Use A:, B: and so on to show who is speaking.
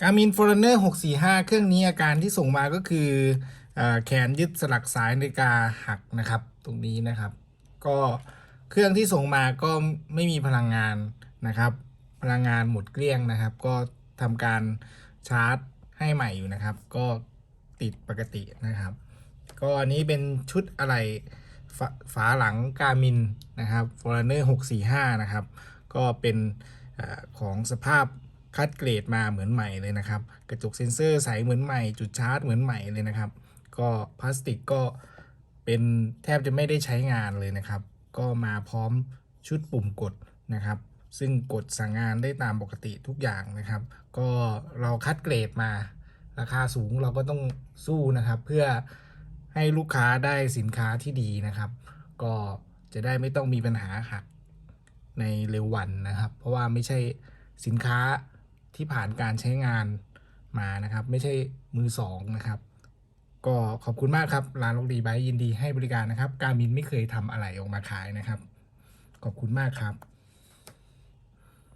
A: การมิน Forerunner 645 เครื่องนี้อาการที่ส่งมาก็คืออแขนยึดสลักสายนาฬิกาหักนะครับ ตรงนี้นะครับ ก็เครื่องที่ส่งมาก็ไม่มีพลังงานนะครับ พลังงานหมดเกลี้ยงนะครับ ก็ทำการชาร์จให้ใหม่อยู่นะครับ ก็ติดปกตินะครับ ก็อันนี้เป็นชุดอะไรฝาฝาหลังการมินนะครับ Forerunner 645 นะครับ ก็เป็นอของสภาพ คัดเกรดมาเหมือนใหม่เลยนะครับ กระจกเซ็นเซอร์ใสเหมือนใหม่ จุดชาร์จเหมือนใหม่เลยนะครับ ก็พลาสติกก็เป็นแทบจะไม่ได้ใช้งานเลยนะครับ ก็มาพร้อมชุดปุ่มกดนะครับ ซึ่งกดสั่งงานได้ตามปกติทุกอย่างนะครับ ก็เราคัดเกรดมา ราคาสูงเราก็ต้องสู้นะครับ เพื่อให้ลูกค้าได้สินค้าที่ดีนะครับ ก็จะได้ไม่ต้องมีปัญหาหักในเร็ววันนะครับ เพราะว่าไม่ใช่สินค้า ที่ผ่านการใช้งานมานะครับ ไม่ใช่มือสองนะครับ ก็ขอบคุณมากครับ ร้านโรดีไบยินดีให้บริการนะครับ การมินไม่เคยทำอะไรออกมาขายนะครับ ขอบคุณมากครับ